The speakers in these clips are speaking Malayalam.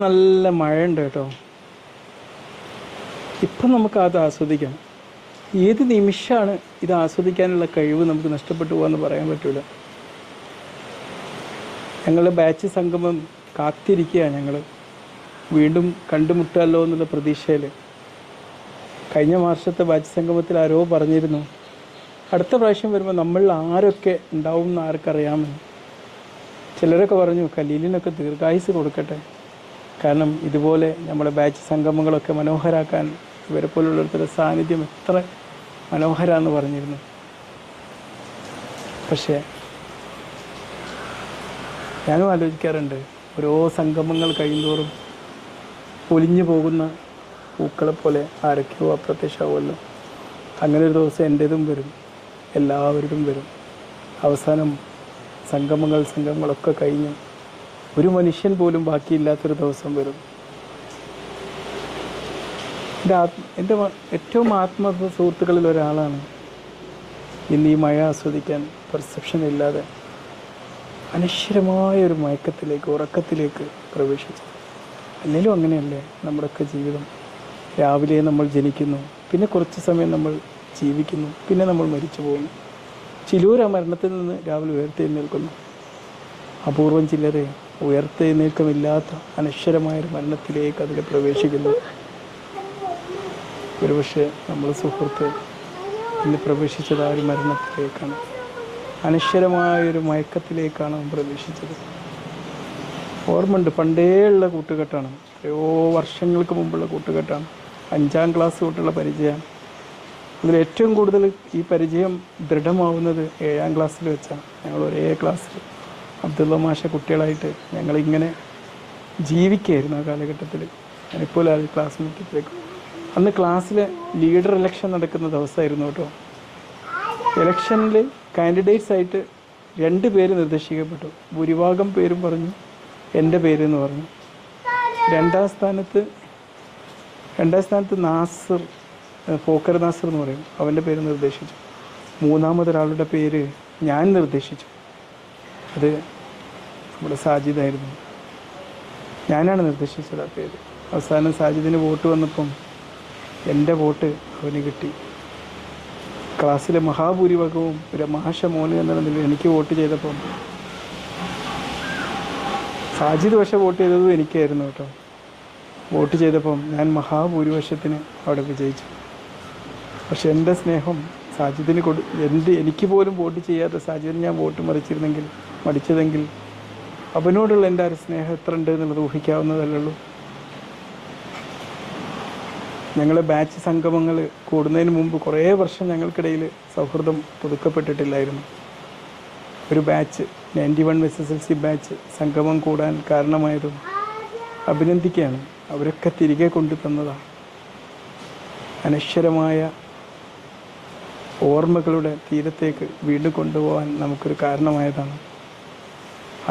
നല്ല മഴയുണ്ട് കേട്ടോ. ഇപ്പം നമുക്ക് അത് ആസ്വദിക്കാം. ഏത് നിമിഷമാണ് ഇത് ആസ്വദിക്കാനുള്ള കഴിവ് നമുക്ക് നഷ്ടപ്പെട്ടു പോകാന്ന് പറയാൻ പറ്റൂല. ഞങ്ങളുടെ ബാച്ച് സംഗമം കാത്തിരിക്കുകയാണ് ഞങ്ങൾ വീണ്ടും കണ്ടുമുട്ടാമല്ലോ എന്നുള്ള പ്രതീക്ഷയിൽ കഴിഞ്ഞ മാസത്തെ ബാച്ച് സംഗമത്തിൽ ആരോ പറഞ്ഞിരുന്നു. അടുത്ത പ്രാവശ്യം വരുമ്പോൾ നമ്മൾ ആരൊക്കെ ഉണ്ടാവും എന്ന് ആർക്കറിയാമെന്ന്. ചിലരൊക്കെ പറഞ്ഞു കലീലിനൊക്കെ ദീർഘായുസ് കൊടുക്കട്ടെ. കാരണം ഇതുപോലെ നമ്മുടെ ബാച്ച് സംഗമങ്ങളൊക്കെ മനോഹരാക്കാൻ ഇവരെ പോലുള്ളൊരുത്തരുടെ സാന്നിധ്യം എത്ര മനോഹരാന്ന് പറഞ്ഞിരുന്നു. പക്ഷേ ഞാനും ആലോചിക്കാറുണ്ട് ഓരോ സംഗമങ്ങൾ കഴിയുന്തോറും പൊലിഞ്ഞു പോകുന്ന പൂക്കളെ പോലെ ആരൊക്കെയോ അപ്രത്യക്ഷമാവുമല്ലോ. അങ്ങനെ ഒരു ദിവസം എന്റേതും വരും എല്ലാവരുടെയും വരും. അവസാനം സംഗമങ്ങൾ സംഗമങ്ങളൊക്കെ കഴിഞ്ഞ് ഒരു മനുഷ്യൻ പോലും ബാക്കിയില്ലാത്തൊരു ദിവസം വരും. എന്റെ ആത്മ എന്റെ ഏറ്റവും ആത്മ സുഹൃത്തുക്കളിൽ ഒരാളാണ്. ഇന്ന് ഈ മഴ ആസ്വദിക്കാൻ പെർസെപ്ഷൻ ഇല്ലാതെ അനശ്വരമായ ഒരു മയക്കത്തിലേക്ക് ഉറക്കത്തിലേക്ക് പ്രവേശിച്ചു. അല്ലെങ്കിലും അങ്ങനെയല്ലേ നമ്മുടെയൊക്കെ ജീവിതം? രാവിലെ നമ്മൾ ജനിക്കുന്നു പിന്നെ കുറച്ച് സമയം നമ്മൾ ജീവിക്കുന്നു പിന്നെ നമ്മൾ മരിച്ചു പോകുന്നു. ചിലൂർ ആ മരണത്തിൽ നിന്ന് രാവിലെ ഉയർത്തി നിൽക്കുന്നു അപൂർവം ചിലരെ ഉയർത്തെഴുന്നേൽക്കമില്ലാത്ത അനശ്വരമായൊരു മരണത്തിലേക്ക് അതിൽ പ്രവേശിക്കുന്നു. ഒരുപക്ഷെ നമ്മൾ സുഹൃത്ത് ഇന്ന് പ്രവേശിച്ചത് ആ ഒരു മരണത്തിലേക്കാണ്. അനശ്വരമായൊരു മയക്കത്തിലേക്കാണ് പ്രവേശിച്ചത്. ഓർമ്മയുണ്ട് പണ്ടേയുള്ള കൂട്ടുകെട്ടാണ്. എത്രയോ വർഷങ്ങൾക്ക് മുമ്പുള്ള കൂട്ടുകെട്ടാണ്. അഞ്ചാം ക്ലാസ് തൊട്ടുള്ള പരിചയമാണ് അതിൽ ഏറ്റവും കൂടുതൽ ഈ പരിചയം ദൃഢമാവുന്നത് ഏഴാം ക്ലാസ്സിൽ വെച്ചാണ്. ഞങ്ങൾ ഒരേ ക്ലാസ്സിൽ. അബ്ദുള്ള മാഷ കുട്ടികളായിട്ട് ഞങ്ങളിങ്ങനെ ജീവിക്കുകയായിരുന്നു ആ കാലഘട്ടത്തിൽ ഞാനിപ്പോൾ ആ ക്ലാസ് മുറ്റത്തിലേക്ക് അന്ന് ക്ലാസ്സിലെ ലീഡർ ഇലക്ഷൻ നടക്കുന്ന ദിവസമായിരുന്നു കേട്ടോ. ഇലക്ഷനിൽ കാൻഡിഡേറ്റ്സ് ആയിട്ട് രണ്ട് പേര് നിർദ്ദേശിക്കപ്പെട്ടു. ഭൂരിഭാഗം പേരും പറഞ്ഞു എന്റെ പേര് എന്ന് പറഞ്ഞു. രണ്ടാം സ്ഥാനത്ത് രണ്ടാം സ്ഥാനത്ത് നാസർ ഫോക്കർ നാസർ എന്ന് പറയും. അവന്റെ പേര് നിർദ്ദേശിച്ചു. മൂന്നാമതൊരാളുടെ പേര് ഞാൻ നിർദ്ദേശിച്ചു. അത് നമ്മുടെ സാജിദായിരുന്നു. ഞാനാണ് നിർദ്ദേശിച്ചത് ആ പേര് അവസാനം സാജിദിന് വോട്ട് വന്നപ്പം എന്റെ വോട്ട് അവന് കിട്ടി. ക്ലാസ്സിലെ മഹാഭൂരിഭാഗവും ഒരു മാഷ മോന് എന്നുള്ള നിലയിൽ എനിക്ക് വോട്ട് ചെയ്തപ്പം സാജിദ് പക്ഷെ വോട്ട് ചെയ്തതും എനിക്കായിരുന്നു കേട്ടോ. വോട്ട് ചെയ്തപ്പം ഞാൻ മഹാഭൂരിപക്ഷത്തിന് അവിടെ വിജയിച്ചു. പക്ഷെ എന്റെ സ്നേഹം സാജിദിന് കൊടു എന്റെ എനിക്ക് പോലും വോട്ട് ചെയ്യാത്ത സാജിദിന് ഞാൻ വോട്ട് മറിച്ചിരുന്നെങ്കിൽ മടിച്ചതെങ്കിൽ അവനോടുള്ള എന്റെ ആ സ്നേഹം എത്ര ഉണ്ട് എന്നുള്ളത് ഊഹിക്കാവുന്നതല്ലുള്ളൂ ഞങ്ങളെ ബാച്ച് സംഗമങ്ങൾ കൂടുന്നതിന് മുമ്പ് കുറേ വർഷം ഞങ്ങൾക്കിടയിൽ സൗഹൃദം പുതുക്കപ്പെട്ടിട്ടില്ലായിരുന്നു. ഒരു batch ninety one S S L C batch സംഗമം കൂടാൻ കാരണമായതും അഭിനന്ദിക്കുകയാണ്. അവരൊക്കെ തിരികെ കൊണ്ടു തന്നതാണ്. അനശ്വരമായ ഓർമ്മകളുടെ തീരത്തേക്ക് വീണ്ടും കൊണ്ടുപോകാൻ നമുക്കൊരു കാരണമായതാണ്.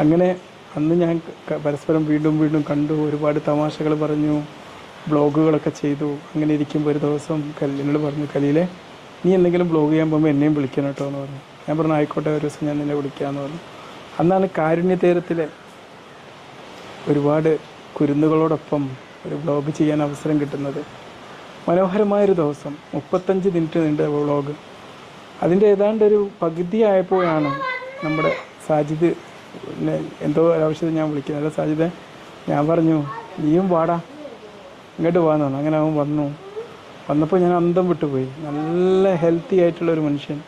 അങ്ങനെ അന്ന് ഞാൻ പരസ്പരം വീണ്ടും വീണ്ടും കണ്ടു ഒരുപാട് തമാശകൾ പറഞ്ഞു ബ്ലോഗുകളൊക്കെ ചെയ്തു. അങ്ങനെ ഇരിക്കുമ്പോൾ ഒരു ദിവസം കല്ലിനോട് പറഞ്ഞു കലിയിലെ നീ എന്തെങ്കിലും ബ്ലോഗ് ചെയ്യാൻ പോകുമ്പോൾ എന്നെയും വിളിക്കണം കേട്ടോ എന്ന് പറഞ്ഞു. ഞാൻ പറഞ്ഞു ആയിക്കോട്ടെ ഒരു ദിവസം ഞാൻ നിന്നെ വിളിക്കാമെന്ന് പറഞ്ഞു. അന്നാണ് കാരുണ്യതീരത്തിലെ ഒരുപാട് കുരുന്നുകളോടൊപ്പം ഒരു ബ്ലോഗ് ചെയ്യാൻ അവസരം കിട്ടുന്നത്. മനോഹരമായൊരു ദിവസം മുപ്പത്തഞ്ച് മിനിറ്റ് നീണ്ട വ്ളോഗ് അതിന്റെ ഏതാണ്ട് ഒരു പകുതി ആയപ്പോഴാണ് നമ്മുടെ സാജിദ് പിന്നെ എന്തോ ഒരാവശ്യത്തിന് ഞാൻ വിളിക്കുന്നത് അല്ല സാജിത ഞാൻ പറഞ്ഞു നീയും പാടാ ഇങ്ങോട്ട് പോകാൻ തന്നു അങ്ങനെ അവൻ വന്നു. വന്നപ്പോൾ ഞാൻ അന്തം വിട്ടുപോയി. നല്ല ഹെൽത്തി ആയിട്ടുള്ളൊരു മനുഷ്യൻ.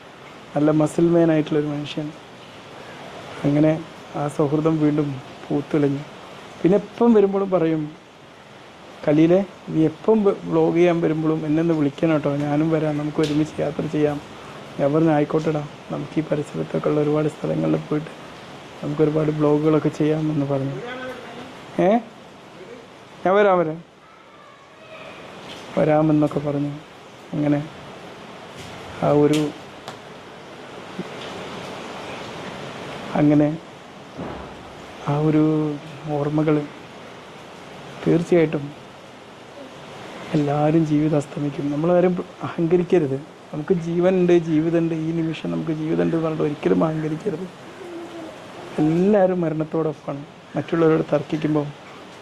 നല്ല മസിൽ മാൻ ആയിട്ടുള്ളൊരു മനുഷ്യൻ. അങ്ങനെ ആ സൗഹൃദം വീണ്ടും പൂത്തിളിഞ്ഞു. പിന്നെ എപ്പം വരുമ്പോഴും പറയും കലീലെ നീ എപ്പം വ്ളോഗ് ചെയ്യാൻ വരുമ്പോഴും എന്നെ ഒന്ന് വിളിക്കണം കേട്ടോ. ഞാനും വരാം. നമുക്ക് ഒരുമിച്ച് യാത്ര ചെയ്യാം. ആയിക്കോട്ടെടാ. നമുക്ക് ഈ പരിസരത്തൊക്കെ ഉള്ള ഒരുപാട് സ്ഥലങ്ങളിൽ പോയിട്ട് നമുക്ക് ഒരുപാട് ബ്ലോഗുകളൊക്കെ ചെയ്യാമെന്ന് പറഞ്ഞു. ഏ? ഞാൻ വരാം വരാം. വരാമെന്നൊക്കെ പറഞ്ഞു. അങ്ങനെ ആ ഒരു അങ്ങനെ ആ ഒരു ഓർമ്മകൾ തീർച്ചയായിട്ടും എല്ലാവരും ജീവിതം അസ്തമിക്കും. നമ്മളാരും അഹങ്കരിക്കരുത്. നമുക്ക് ജീവനുണ്ട് ജീവിതമുണ്ട്. ഈ നിമിഷം നമുക്ക് ജീവിതമുണ്ട് എന്ന് പറഞ്ഞിട്ട് ഒരിക്കലും അഹങ്കരിക്കരുത്. എല്ലാവരും മരണത്തോടൊപ്പമാണ് മറ്റുള്ളവരോട് തർക്കിക്കുമ്പോൾ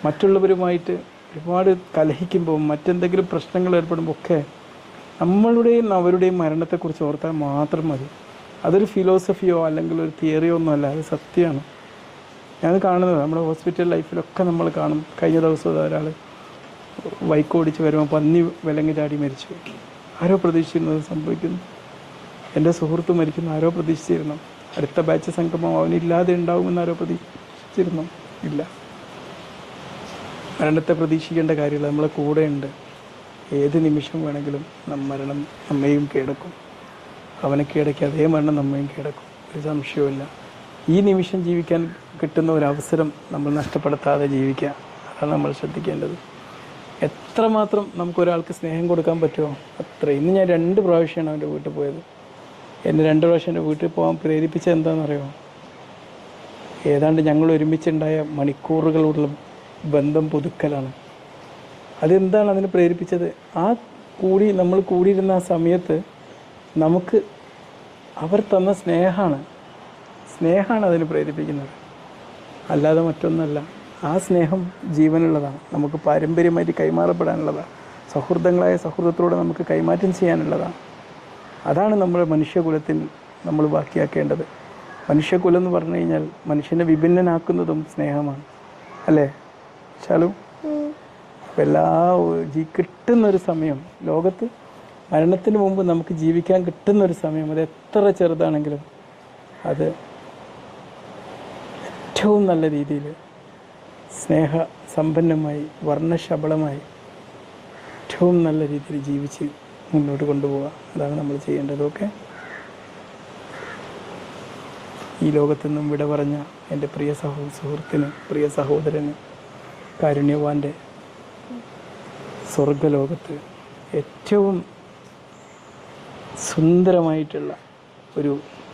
മറ്റുള്ളവരുമായിട്ട് ഒരുപാട് കലഹിക്കുമ്പോൾ മറ്റെന്തെങ്കിലും പ്രശ്നങ്ങൾ ഏർപ്പെടുമ്പോൾ ഒക്കെ നമ്മളുടെയും അവരുടെയും മരണത്തെക്കുറിച്ച് ഓർത്താൽ മാത്രം മതി. അതൊരു ഫിലോസഫിയോ അല്ലെങ്കിൽ ഒരു തിയറിയോ ഒന്നും അല്ല അത് സത്യമാണ്. ഞാൻ കാണുന്നത് നമ്മുടെ ഹോസ്പിറ്റൽ ലൈഫിലൊക്കെ നമ്മൾ കാണും. കഴിഞ്ഞ ദിവസം ഒരാൾ വൈക്കോടിച്ച് വരുമ്പോൾ പന്നി വിലങ്ങി ചാടി മരിച്ചു. ആരോ പ്രതീക്ഷിക്കുന്നത് സംഭവിക്കുന്നു. എന്റെ സുഹൃത്ത് മരിക്കുന്നു ആരോ പ്രതീക്ഷിച്ചിരുന്നു. അടുത്ത ബാച്ച് സംഗമം അവനില്ലാതെ ഉണ്ടാവുമെന്ന് ആരോ പ്രതീക്ഷിച്ചിരുന്നു. ഇല്ല. മരണത്തെ പ്രതീക്ഷിക്കേണ്ട കാര്യമില്ല. നമ്മളെ കൂടെയുണ്ട്. ഏത് നിമിഷം വേണമെങ്കിലും നം മരണം നമ്മയും കീഴടക്കും. അവനെ കീഴടക്കി അതേ മരണം നമ്മയും കീഴടക്കും. ഒരു സംശയവുമില്ല. ഈ നിമിഷം ജീവിക്കാൻ കിട്ടുന്ന ഒരു അവസരം നമ്മൾ നഷ്ടപ്പെടുത്താതെ ജീവിക്കുക. അതാണ് നമ്മൾ ശ്രദ്ധിക്കേണ്ടത്. എത്രമാത്രം നമുക്കൊരാൾക്ക് സ്നേഹം കൊടുക്കാൻ പറ്റുമോ? അത്ര ഇന്ന് ഞാൻ രണ്ട് പ്രാവശ്യമാണ് അവന്റെ വീട്ടിൽ പോയത്. എന്നെ രണ്ട് പ്രാവശ്യം എന്റെ വീട്ടിൽ പോകാൻ പ്രേരിപ്പിച്ചത് എന്താണെന്നറിയോ? ഏതാണ്ട് ഞങ്ങൾ ഒരുമിച്ചുണ്ടായ മണിക്കൂറുകളുള്ള ബന്ധം പുതുക്കലാണ്. അതെന്താണ് അതിനെ പ്രേരിപ്പിച്ചത്? ആ കൂടി നമ്മൾ കൂടിയിരുന്ന ആ സമയത്ത് നമുക്ക് അവർ തന്ന സ്നേഹമാണ്. സ്നേഹമാണ് അതിന് പ്രേരിപ്പിക്കുന്നത്. അല്ലാതെ മറ്റൊന്നല്ല. ആ സ്നേഹം ജീവനുള്ളതാണ്. നമുക്ക് പാരമ്പര്യമായിട്ട് കൈമാറപ്പെടാനുള്ളതാണ്. സൗഹൃദങ്ങളായ സൗഹൃദത്തിലൂടെ നമുക്ക് കൈമാറ്റം ചെയ്യാനുള്ളതാണ്. അതാണ് നമ്മൾ മനുഷ്യകുലത്തിൽ നമ്മൾ ബാക്കിയാക്കേണ്ടത്. മനുഷ്യകുലം എന്ന് പറഞ്ഞു കഴിഞ്ഞാൽ മനുഷ്യനെ വിഭിന്നനാക്കുന്നതും സ്നേഹമാണ്. അല്ലേ? ശാലു അപ്പം എല്ലാ ജീ കിട്ടുന്നൊരു സമയം ലോകത്ത് മരണത്തിന് മുമ്പ് നമുക്ക് ജീവിക്കാൻ കിട്ടുന്നൊരു സമയം അത് എത്ര ചെറുതാണെങ്കിലും അത് ഏറ്റവും നല്ല രീതിയിൽ സ്നേഹ സമ്പന്നമായി വർണശബളമായി ഏറ്റവും നല്ല രീതിയിൽ ജീവിച്ച് മുന്നോട്ട് കൊണ്ടുപോവുക. അതാണ് നമ്മൾ ചെയ്യേണ്ടത്. ഓക്കെ ഈ ലോകത്തു നിന്നും വിട പറഞ്ഞ എന്റെ പ്രിയ സഹോ സുഹൃത്തിന് പ്രിയ സഹോദരന് കാരുണ്യവാന്റെ സ്വർഗലോകത്ത് ഏറ്റവും സുന്ദരമായിട്ടുള്ള ഒരു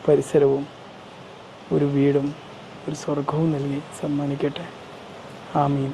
പരിസരവും ഒരു വീടും ഒരു സ്വർഗവും നൽകി സമ്മാനിക്കട്ടെ. ആമീൻ.